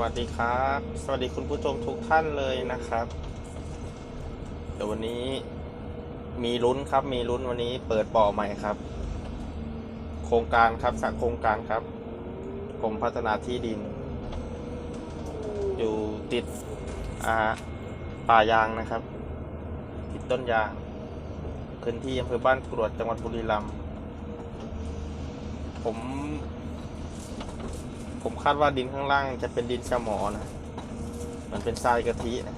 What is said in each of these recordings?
วัสดีครับ สวัสดีคุณผู้ชมทุกท่านเลยนะครับ เดี๋ยววันนี้มีลุ้นครับมีลุ้นวันนี้เปิดบ่อใหม่ครับ โครงการครับสักโครงการครับกรมพัฒนาที่ดิน อยู่ติดอ่าป่ายางนะครับ ติดต้นยางพื้นที่อำเภอบ้านกรวดจังหวัดบุรีรัมย์ผม ผมคาดว่าดินข้างล่างจะเป็นดินสมอนะมันเป็นทรายกะทินะ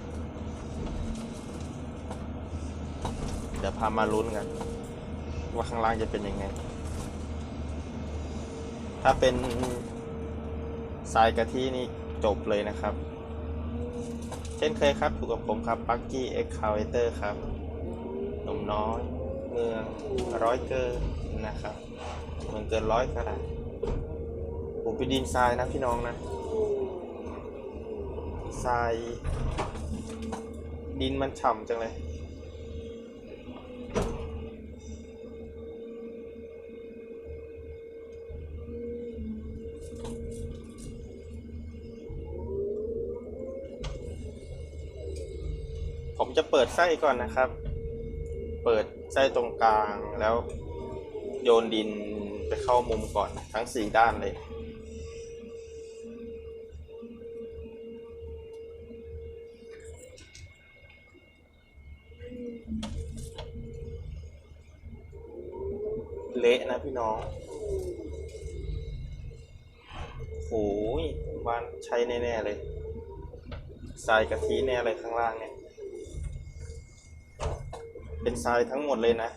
เดี๋ยวพามาลุ้นกันว่าข้างล่างจะเป็นยังไง ถ้าเป็นทรายกะทินี่จบเลยนะครับ เช่นเคยครับถูกกับผมครับปักกี้เอ็กคาเวเตอร์ครับหนุ่มน้อย เมืองร้อยเกินนะครับ เมืองเกินร้อยก็ได้ ผมเป็นดินทรายนะพี่น้องนะทรายดินมันฉ่ำจังเลย ผมจะเปิดไส้ก่อนนะครับ เปิดไส้ตรงกลางแล้วโยนดินไปเข้ามุมก่อนทั้งสี่ด้านเลย เละนะพี่น้องโหยผมว่าใช้แน่ๆเลยทรายกะทิแน่เลยข้างล่างเนี่ย เป็นทรายทั้งหมดเลยนะ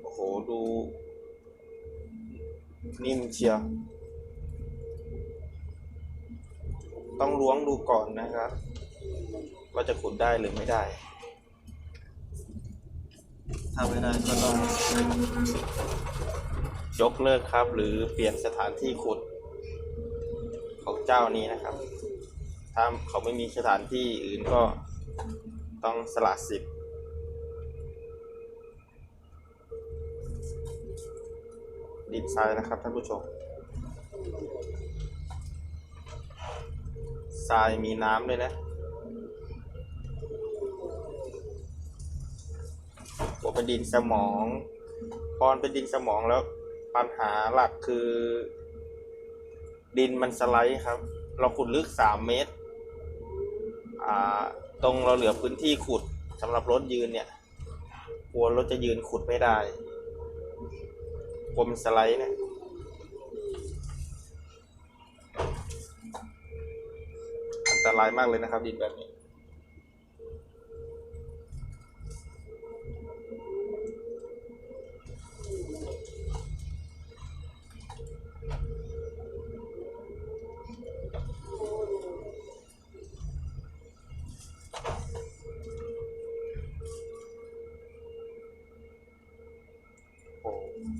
โอ้โห ดู นิ่มเชียว ต้องล้วงดูก่อนนะครับ ว่าจะขุดได้หรือไม่ได้ ถ้าไม่ได้ก็ต้องยกเลิกครับ หรือเปลี่ยนสถานที่ขุด ของเจ้านี้นะครับ ถ้าเขาไม่มีสถานที่อื่นก็ต้องสละสิทธิ์ดินทรายนะครับท่านผู้ชมทรายมีน้ำด้วยนะ ผมเป็นดินสมอง พอนเป็นดินสมองแล้วปัญหาหลักคือ ดินมันสไลด์ครับ เราขุดลึกสามเมตร อ่า ตรงเราเหลือพื้นที่ขุดสำหรับรถยืนเนี่ยกลัวรถจะยืนขุดไม่ได้กลัวมันสไลด์เนี่ยอันตรายมากเลยนะครับ ดินแบบนี้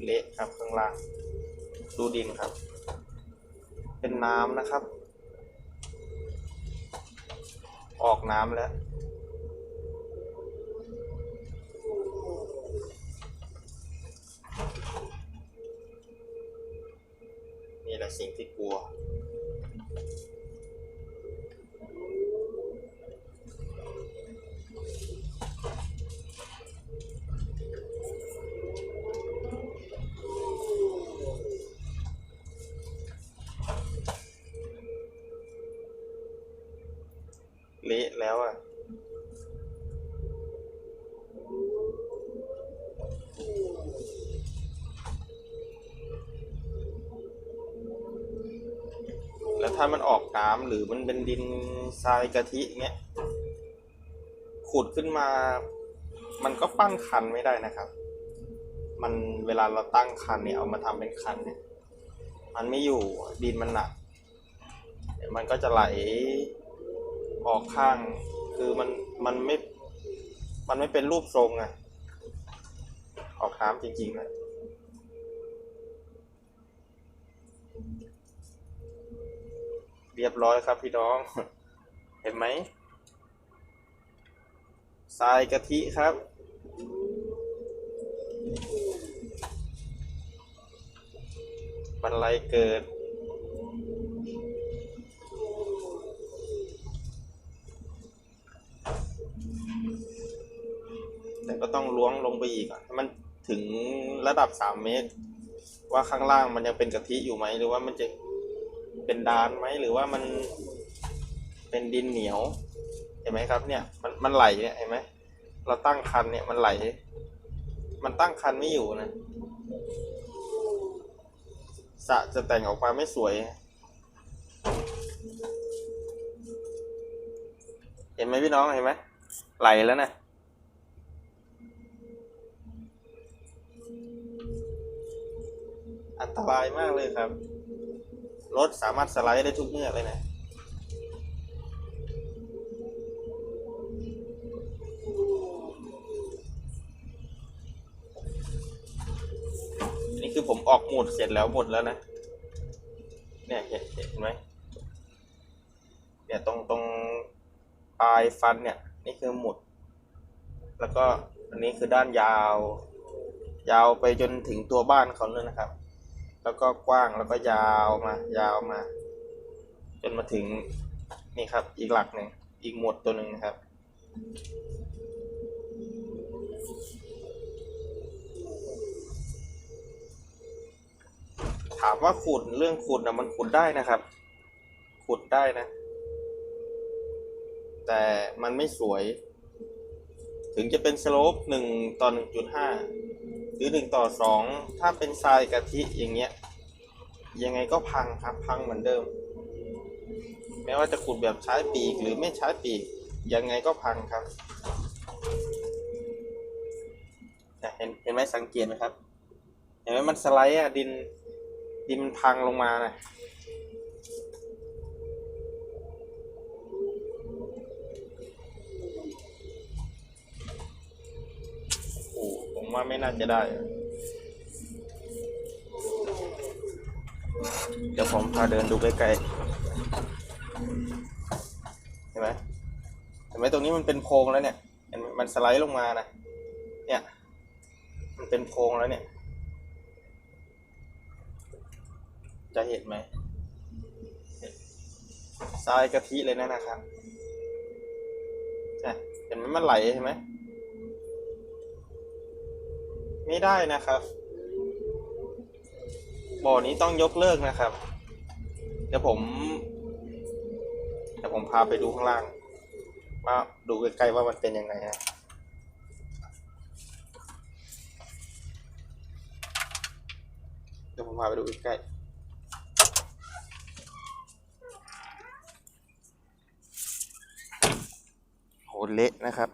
เละครับข้างล่าง ดูดินครับ เป็นน้ำนะครับ ออกน้ำแล้วนี่แหละสิ่งที่กลัว แล้วอะแล้วถ้ามันออกน้ำหรือมันเป็นดินทรายกะทิเงี้ยขุดขึ้นมา มันก็ปั้นคันไม่ได้นะครับ มันเวลาเราตั้งคันเนี่ยเอามาทำเป็นคันเนี่ย มันไม่อยู่ดินมันหนักเดี๋ยวมันก็จะไหล ออกข้าง คือมันมันไม่ มันไม่เป็นรูปทรงอะออกน้ำจริงๆนะเรียบร้อยครับพี่น้อง เห็นไหมทรายกะทิครับบันไลเกิด ก็ต้องล้วงลงไปอีกอะให้มันถึงระดับสามเมตร ว่าข้างล่างมันยังเป็นกะทิอยู่ไหมหรือว่ามันจะเป็นดานไหมหรือว่ามันเป็นดินเหนียวเห็นไหมครับเนี่ยมันมันไหลเนี่ยเห็นไหมเราตั้งคันเนี่ยมันไหล มันตั้งคันไม่อยู่นะสระจะแต่งออกมาไม่สวย เห็นไหมพี่น้องเห็นไหมไหลแล้วนะ อันตรายมากเลยครับ รถสามารถสไลด์ได้ทุกเมื่อเลยนะ นี่คือผมออกหมุดเสร็จแล้วหมดแล้วนะ เนี่ยเห็นเห็นไหมเนี่ยตรงตรงปลายฟันเนี่ย นี่คือหมุด แล้วก็อันนี้คือด้านยาว ยาวไปจนถึงตัวบ้านเขาเลยนะครับ แล้วก็กว้างแล้วก็ยาวมายาวมา จนมาถึงนี่ครับ อีกหลักหนึ่งอีกหมวดตัวหนึ่งนะครับ ถามว่าขุดเรื่องขุดนะมันขุดได้นะครับ ขุดได้นะ แต่มันไม่สวย ถึงจะเป็นสโลปหนึ่งต่อหนึ่งจุดห้า หรือหนึ่งต่อสองถ้าเป็นทรายกะทิอย่างเงี้ยยังไงก็พังครับพังเหมือนเดิมไม่ว่าจะขุดแบบใช้ปีกหรือไม่ใช้ปีกยังไงก็พังครับเห็นเห็นไหมสังเกตไหมครับ เห็นไหมมันสไลด์อะดินดินมันพังลงมานะ ว่าไม่น่าจะได้อะเดี๋ยวผมพาเดินดูใกล้ๆเห็นไหมเห็นไหมตรงนี้มันเป็นโพรงแล้วเนี่ยเห็นมันสไลด์ลงมานะ เนี่ย มันเป็นโพรงแล้วเนี่ย จะเห็นไหมทรายกะทิเลยนะนะครับเนี่ยเห็นไหมมันไหลเห็นไหม ไม่ได้นะครับ บ่อนี้ต้องยกเลิกนะครับ เดี๋ยวผม เดี๋ยวผมพาไปดูข้างล่างว่าดูใกล้ๆว่ามันเป็นยังไงนะเดี๋ยวผมพาไปดูใกล้โหเละนะครับ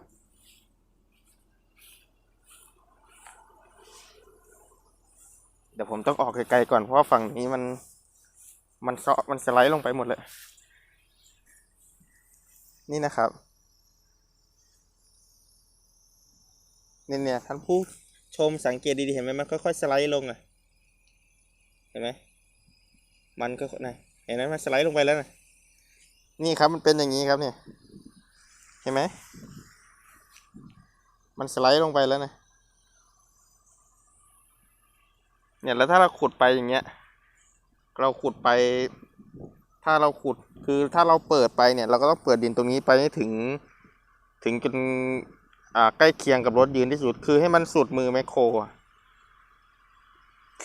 เดี๋ยว ผมต้องออกไกลๆก่อนเพราะว่าฝั่งนี้มัน มันเซาะมันสไลด์ลงไปหมดเลย นี่นะครับเนี่ยเนี่ยท่านผู้ชมสังเกตดีๆเห็นไหมมันค่อยๆสไลด์ลงอะเห็นไหมมันก็นะเห็นไหมมันสไลด์ลงไปแล้วนะนี่ครับมันเป็นอย่างนี้ครับเนี่ย เห็นไหมมันสไลด์ลงไปแล้วนะ เนี่ยแล้วถ้าเราขุดไปอย่างเงี้ย เราขุดไป ถ้าเราขุดคือถ้าเราเปิดไปเนี่ย เราก็ต้องเปิดดินตรงนี้ไปให้ถึง ถึงจนอ่าใกล้เคียงกับรถยืนที่สุด คือให้มันสุดมือแมคโครอะ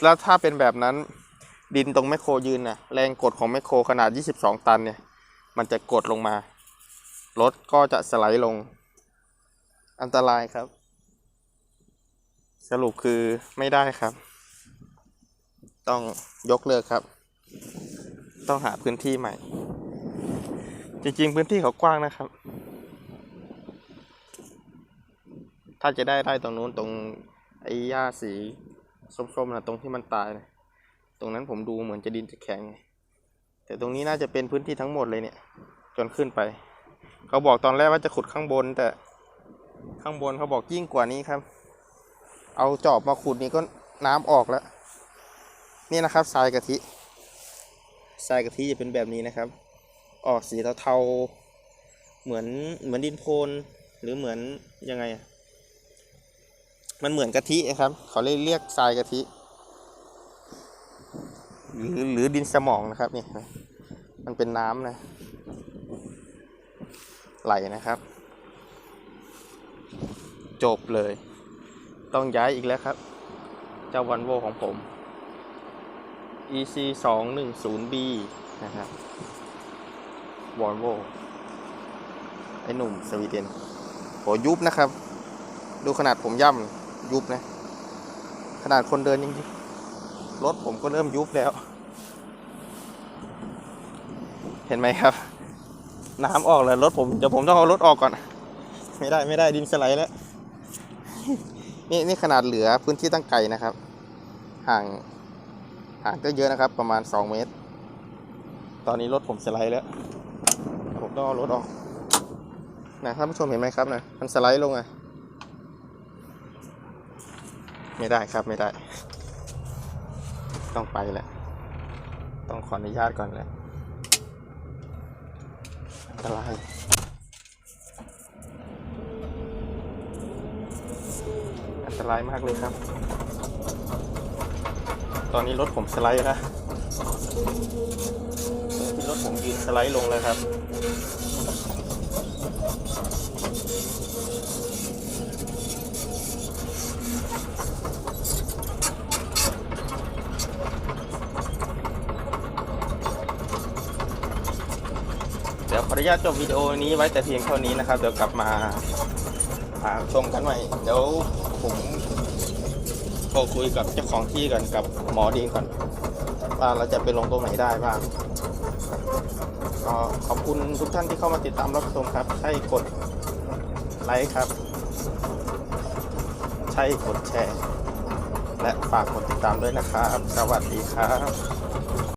แล้วถ้าเป็นแบบนั้นดินตรงแมคโครยืนน่ะแรงกดของแมคโครขนาด 22 ตันเนี่ย มันจะกดลงมารถก็จะสไลด์ลง อันตรายครับ สรุปคือไม่ได้ครับ ต้องยกเลิกครับ ต้องหาพื้นที่ใหม่ จริงๆพื้นที่เขากว้างนะครับ ถ้าจะได้ได้ตรงนู้นตรงไอ้หญ้าสีส้มๆนะตรงที่มันตายนะตรงนั้นผมดูเหมือนจะดินจะแข็งไงแต่ตรงนี้น่าจะเป็นพื้นที่ทั้งหมดเลยเนี่ย จนขึ้นไป เขาบอกตอนแรกว่าจะขุดข้างบน แต่ข้างบนเขาบอกยิ่งกว่านี้ครับ เอาจอบมาขุดนี่ก็น้ำออกแล้ว นี่นะครับทรายกะทิทรายกะทิจะเป็นแบบนี้นะครับ ออกสีเทาๆเหมือนเหมือนดินโคลนหรือเหมือนยังไง มันเหมือนกะทิอะครับ เขาเลยเรียกทรายกะทิหรือหรือดินสมองนะครับเนี่ยมันเป็นน้ำนะ ไหลนะครับ จบเลย ต้องย้ายอีกแล้วครับ เจ้าวันโวของผม EC 2 1 0 B นะครับวอลโวไอหนุ่มสวีเดนโหยุบนะครับ ดูขนาดผมย่ำยุบนะ ขนาดคนเดินยังยุบรถผมก็เริ่มยุบแล้ว เห็นไหมครับ น้ำออกแล้วรถผมเดี๋ยวผมต้องเอารถออกก่อน ไม่ได้ไม่ได้ดินสไลด์แล้ว นี่นี่ขนาดเหลือพื้นที่ตั้งไกลนะครับ ห่าง ห่างก็เยอะนะครับ ประมาณ 2 เมตร ตอนนี้รถผมสไลด์แล้ว ผมต้องเอารถออกนะท่านผู้ชมเห็นไหมครับนะมันสไลด์ลงอะไม่ได้ครับไม่ได้ ต้องไปแหละต้องขออนุญาตก่อนแหละอันตรายอันตรายมากเลยครับ ตอนนี้รถผมสไลด์แล้วที่รถผมยืนสไลด์ลงเลยครับเดี๋ยวขออนุญาตจบวิดีโอนี้ไว้แต่เพียงเท่านี้นะครับ เดี๋ยวกลับมาชมกันใหม่ เดี๋ยวผม ทรคุยกับเจ้าของที่ก่อนกับหมอดีก่อนว่าเราจะไปลงตรงไหนได้บ้างก็ขอบคุณทุกท่านที่เข้ามาติดตามรับชมครับ ใช่กดไลค์ครับ ใช่กดแชร์ และฝากกดติดตามด้วยนะครับ สวัสดีครับ